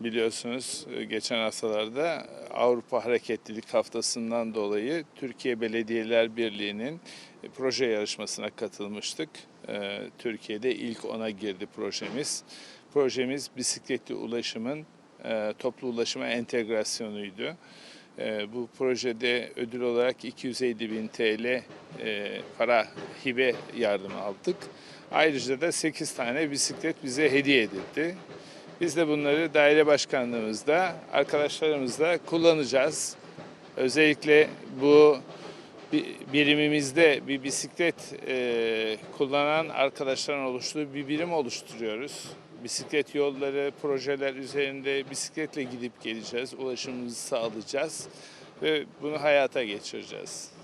biliyorsunuz e, geçen haftalarda Avrupa Hareketlilik Haftası'ndan dolayı Türkiye Belediyeler Birliği'nin e, proje yarışmasına katılmıştık. E, Türkiye'de ilk ona girdi projemiz. Projemiz bisikletli ulaşımın toplu ulaşıma entegrasyonuydu. Bu projede ödül olarak 250 bin TL para hibe yardımı aldık. Ayrıca da 8 tane bisiklet bize hediye edildi. Biz de bunları daire başkanlığımızda arkadaşlarımızla kullanacağız. Özellikle bu bi- birimimizde bir bisiklet e, kullanan arkadaşların oluştuğu bir birim oluşturuyoruz. Bisiklet yolları, projeler üzerinde bisikletle gidip geleceğiz, ulaşımımızı sağlayacağız ve bunu hayata geçireceğiz.